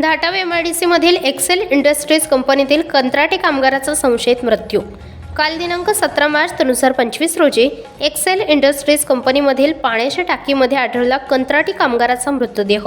धाटाव एमआयडीसीमधील I D सीमधील Excel Industries कंपनीतील कंत्राटी कामगाराचा संशयित मृत्यू. काल दिनांक सतरा मार्च दोन हजार पंचवीस रोजी एक्सेल इंडस्ट्रीज कंपनीमधील पाण्याच्या टाकीमध्ये आढळला कंत्राटी कामगाराचा मृतदेह.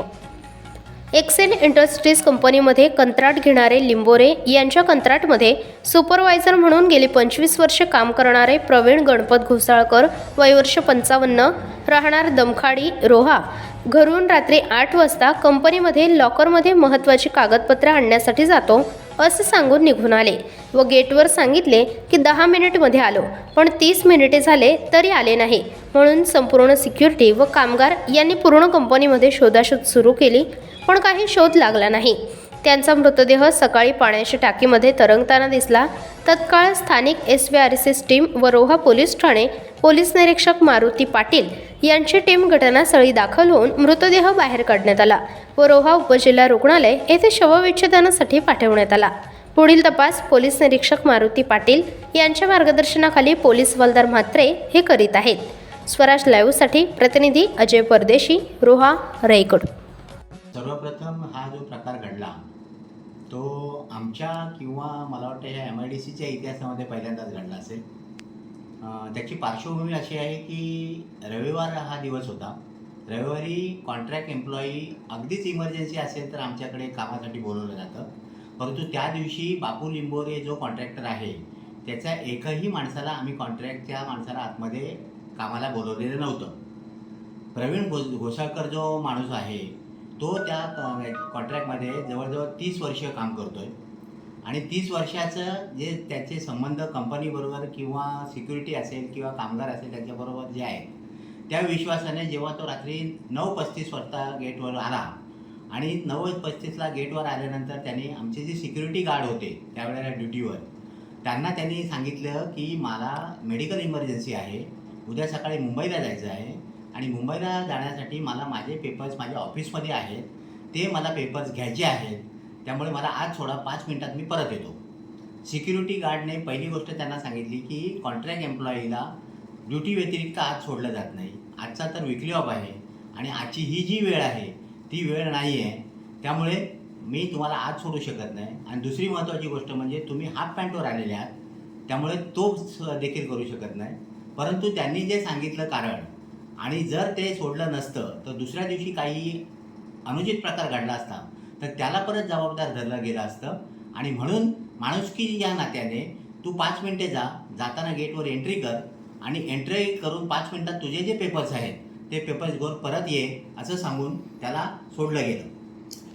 एक्सेल इंडस्ट्रीज कंपनीमध्ये कंत्राट घेणारे लिंबोरे यांच्या कंत्राटमध्ये सुपरवायझर म्हणून गेली पंचवीस वर्ष काम करणारे प्रवीण गणपत घोसाळकर वयवर्ष पंचावन्न राहणार दमखाडी रोहा घरून रात्री आठ वाजता कंपनीमध्ये लॉकरमध्ये महत्त्वाची कागदपत्रे आणण्यासाठी जातो असं सांगून निघून आले व गेटवर सांगितले की दहा मिनिटमध्ये आलो पण तीस मिनिटे झाले तरी आले नाही. म्हणून संपूर्ण सिक्युरिटी व कामगार यांनी पूर्ण कंपनीमध्ये शोधाशोध सुरू केली पण काही शोध लागला नाही. त्यांचा मृतदेह सकाळी पाण्याच्या टाकीमध्ये तरंगताना दिसला. तत्काळ स्थानिक S V R S S team व रोहा पोलीस ठाणे पोलीस निरीक्षक मारुती पाटील यांची टीम घटनास्थळी दाखल होऊन मृतदेह बाहेर काढण्यात आला व रोहा उपजिल्हा रुग्णालय येथे शवविच्छेदनासाठी पाठवण्यात आला. पुढील तपास पोलीस निरीक्षक मारुती पाटील यांच्या मार्गदर्शनाखाली पोलीस वलदार म्हात्रे हे करीत आहेत. स्वराज लाईव्हसाठी प्रतिनिधी अजय परदेशी रोहा रायगड सर्वप्रथम हा जो प्रकार घडला तो आमच्या किंवा मला वाटतं ह्या एम आय डी सीच्या इतिहासामध्ये पहिल्यांदाच घडला असेल. त्याची पार्श्वभूमी अशी आहे की रविवार हा दिवस होता. रविवारी कॉन्ट्रॅक्ट एम्प्लॉई अगदीच इमर्जन्सी असेल तर आमच्याकडे कामासाठी बोलवलं जातं. परंतु त्या दिवशी बापू लिंबोरे जो कॉन्ट्रॅक्टर आहे त्याच्या एकही माणसाला आम्ही कॉन्ट्रॅक्टच्या माणसाला आतमध्ये कामाला बोलवलेलं नव्हतं. प्रवीण घोष घोसाळकर जो माणूस आहे तो त्या कॉन्ट्रॅक्टमध्ये जवळजवळ तीस वर्ष काम करतोय. आणि तीस वर्षाचं जे त्याचे संबंध कंपनीबरोबर किंवा सिक्युरिटी असेल किंवा कामगार असेल त्यांच्याबरोबर जे आहे त्या विश्वासाने जेव्हा तो रात्री नऊ पस्तीस वाजता गेटवर आला आणि नऊ पस्तीसला गेटवर आल्यानंतर त्यांनी आमचे जे सिक्युरिटी गार्ड होते त्यावेळेला ड्युटीवर त्यांना त्यांनी सांगितलं की मला मेडिकल इमर्जन्सी आहे उद्या सकाळी मुंबईला जायचं आहे आणि मुंबईला जाण्यासाठी मला माझे पेपर्स माझ्या ऑफिसमध्ये आहेत. ते मला पेपर्स घ्यायचे आहेत. त्यामुळे मला आज सोडा पाच मिनटात मी परत येतो. सिक्युरिटी गार्डने पहिली गोष्ट त्यांना सांगितली की कॉन्ट्रॅक्ट एम्प्लॉईला ड्युटी व्यतिरिक्त आज सोडलं जात नाही. आजचा तर विकली ऑफ आहे आणि आजची ही जी वेळ आहे ती वेळ नाही आहे त्यामुळे मी तुम्हाला आज सोडू शकत नाही. आणि दुसरी महत्त्वाची गोष्ट म्हणजे तुम्ही हाफ पॅन्टवर आलेले आहात. त्यामुळे तो देखील करू शकत नाही. परंतु त्यांनी जे सांगितलं कारण आणि जर ते सोडलं नसतं तर दुसऱ्या दिवशी काही अनुचित प्रकार घडला असता तर त्याला परत जबाबदार धरलं गेलं असतं. आणि म्हणून माणुसकी या नात्याने तू पाच मिनटे जा जाताना गेटवर एंट्री कर आणि एंट्री करून पाच मिनटात तुझे जे पेपर्स आहेत ते पेपर्स घेऊन परत ये असं सांगून त्याला सोडलं गेलं.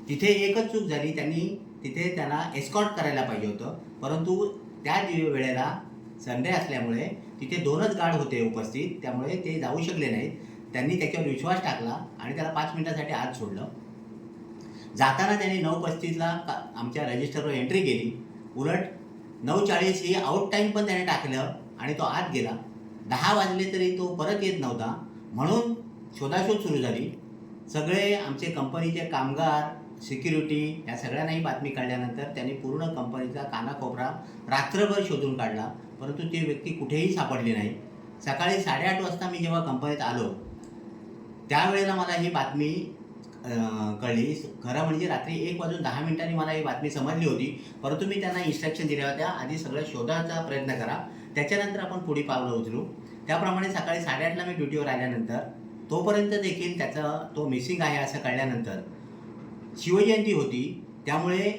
तिथे एकच चूक झाली त्यांनी तिथे त्याला एस्कॉर्ट करायला पाहिजे होतं. परंतु त्या वेळेला संडे असल्यामुळे तिथे दोनच गार्ड होते उपस्थित त्यामुळे ते जाऊ शकले नाहीत. त्यांनी त्याच्यावर विश्वास टाकला आणि त्याला पाच मिनिटासाठी आत सोडलं. जाताना त्यांनी नऊ पस्तीसला का आमच्या रजिस्टरवर एंट्री केली. उलट नऊ चाळीस ही आउट टाईम पण त्याने टाकलं आणि तो आत गेला. दहा वाजले तरी तो परत येत नव्हता. म्हणून शोधाशोध सुरू झाली. सगळे आमचे कंपनीचे कामगार सिक्युरिटी या सगळ्यांनाही बातमी कळल्यानंतर त्यांनी पूर्ण कंपनीचा कानाकोपरा रात्रभर शोधून काढला. परंतु ती व्यक्ती कुठेही सापडली नाही. सकाळी साडेआठ वाजता मी जेव्हा कंपनीत आलो त्यावेळेला मला ही बातमी कळली. खरं म्हणजे रात्री एक वाजून दहा मिनिटांनी मला ही बातमी समजली होती. परंतु मी त्यांना इन्स्ट्रक्शन दिल्या होत्या. आधी सगळं शोधायचा प्रयत्न करा. त्याच्यानंतर आपण पुढे पावलं उचलू. त्याप्रमाणे सकाळी साडेआठला मी ड्युटीवर आल्यानंतर तोपर्यंत देखील त्याचं तो मिसिंग आहे असं कळल्यानंतर शिवजयंती होती. त्यामुळे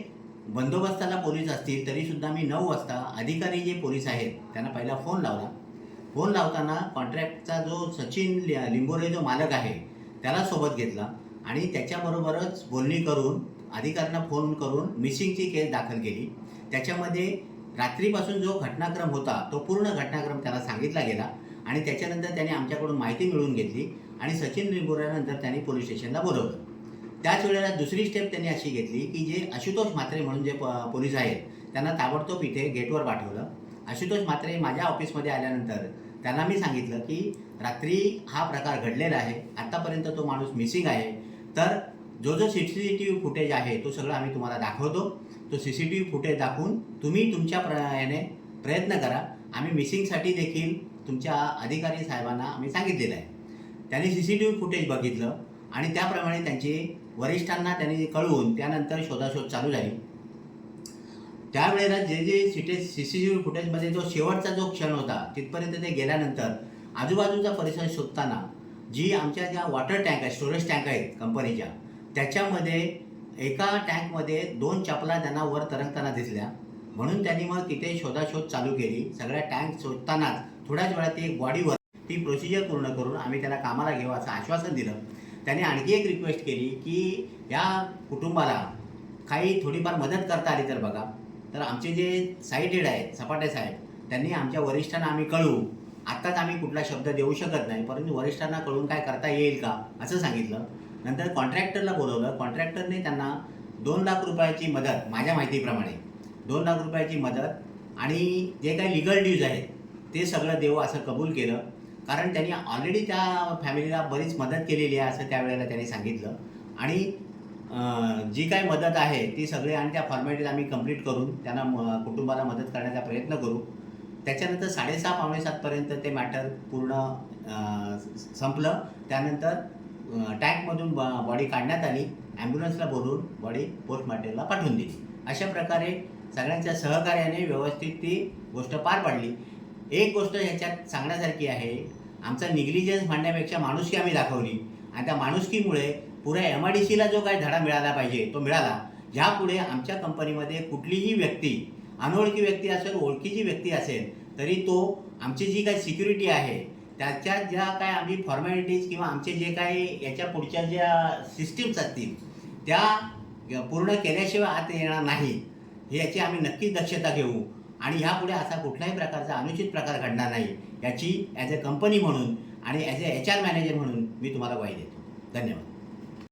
बंदोबस्ताला पोलीस असतील तरीसुद्धा मी नऊ वाजता अधिकारी जे पोलीस आहेत त्यांना पहिला फोन लावला. फोन लावताना कॉन्ट्रॅक्टचा जो सचिन लि- लिंबोरे जो मालक आहे त्याला सोबत घेतला आणि त्याच्याबरोबरच बोलणी करून अधिकाऱ्यांना फोन करून मिसिंगची केस दाखल केली. त्याच्यामध्ये रात्रीपासून जो घटनाक्रम होता तो पूर्ण घटनाक्रम त्याला सांगितला गेला आणि त्याच्यानंतर त्याने आमच्याकडून माहिती मिळवून घेतली आणि सचिन लिंबोऱ्यानंतर त्यांनी पोलीस स्टेशनला बोलवलं. त्याच वेळेला दुसरी स्टेप त्यांनी अशी घेतली की जे आशुतोष म्हात्रे म्हणून जे पोलीस आहेत त्यांना ताबडतोब इथे गेटवर पाठवलं. आशुतोष म्हात्रे माझ्या ऑफिसमध्ये आल्यानंतर त्यांना मी सांगितलं की रात्री हा प्रकार घडलेला आहे आत्तापर्यंत तो माणूस मिसिंग आहे. तर जो जो C C T V footage आहे तो सगळं आम्ही तुम्हाला दाखवतो. तो C C T V footage दाखवून तुम्ही तुमच्या प्र याने प्रयत्न करा. आम्ही मिसिंगसाठी देखील तुमच्या अधिकारी साहेबांना आम्ही सांगितलेलं आहे. त्यांनी C C T V footage बघितलं आणि त्याप्रमाणे त्यांची वरिष्ठांना त्यांनी कळवून त्यानंतर शोधाशोध चालू झाली. त्यावेळेला जे जे सिटे सी सी टी व्ही फुटेजमध्ये जो शेवटचा जो क्षण होता तिथपर्यंत ते गेल्यानंतर आजूबाजूचा परिसर शोधताना जी आमच्या ज्या वॉटर टँक आहे स्टोरेज टँक आहेत कंपनीच्या त्याच्यामध्ये एका टँकमध्ये दोन चपला त्यांना वर तरंगताना दिसल्या. म्हणून त्यांनी मग तिथे शोधाशोध चालू केली. सगळ्या टँक शोधतानाच थोड्याच वेळात ती एक बॉडीवर ती प्रोसिजर पूर्ण करून आम्ही त्याला कामाला घेऊ असं आश्वासन दिलं. त्याने आणखी एक रिक्वेस्ट केली की या कुटुंबाला काही थोडीफार मदत करता आली तर बघा. तर आमचे जे साईट हेड आहेत सपाटे साहेब त्यांनी आमच्या वरिष्ठांना आम्ही कळवू आत्ताच आम्ही कुठला शब्द देऊ शकत नाही परंतु वरिष्ठांना कळून काय करता येईल का असं सांगितलं. नंतर कॉन्ट्रॅक्टरला बोलवलं. कॉन्ट्रॅक्टरने त्यांना दोन लाख रुपयाची मदत माझ्या माहितीप्रमाणे दोन लाख रुपयाची मदत आणि जे काही लिगल ड्यूज आहेत ते सगळं देऊ असं कबूल केलं. कारण त्यांनी ऑलरेडी त्या फॅमिलीला बरीच मदत केलेली आहे असं त्यावेळेला त्यांनी सांगितलं. आणि जी काही मदत आहे ती सगळी आणि त्या फॉर्मॅलिटीज आम्ही कंप्लीट करून त्यांना म- कुटुंबाला मदत करण्याचा प्रयत्न करू. त्याच्यानंतर साडेसहा पावणे सातपर्यंत ते मॅटर पूर्ण संपलं. त्यानंतर टँकमधून ब बॉडी काढण्यात आली. ॲम्ब्युलन्सला बोलवून बॉडी पोस्टमॉर्टमला पाठवून दिली. अशा प्रकारे सगळ्यांच्या सहकार्याने व्यवस्थित ती गोष्ट पार पाडली. एक गोष्ट ह्याच्यात सांगण्यासारखी आहे आमचा निग्लिजन्स म्हणण्यापेक्षा माणुसकी आम्ही दाखवली. आणि त्या माणुसकीमुळे पुऱ्या एम आय डी सीला जो काही धडा मिळाला पाहिजे तो मिळाला. ज्यापुढे आमच्या कंपनीमध्ये कुठलीही व्यक्ती अनोळखी व्यक्ती असेल ओळखीची व्यक्ती असेल तरी तो आमची जी काही सिक्युरिटी आहे त्याच्या ज्या काय आम्ही फॉर्मॅलिटीज किंवा आमचे जे काही याच्या पुढच्या ज्या सिस्टीम्स असतील त्या पूर्ण केल्याशिवाय आत येणार नाही. ह्याची आम्ही नक्कीच दक्षता घेऊ. आणि ह्यापुढे असा कुठल्याही प्रकारचा अनुचित प्रकार घडणार नाही याची ॲज अ कंपनी म्हणून आणि as a H R manager म्हणून मी तुम्हाला ग्वाही देतो. धन्यवाद.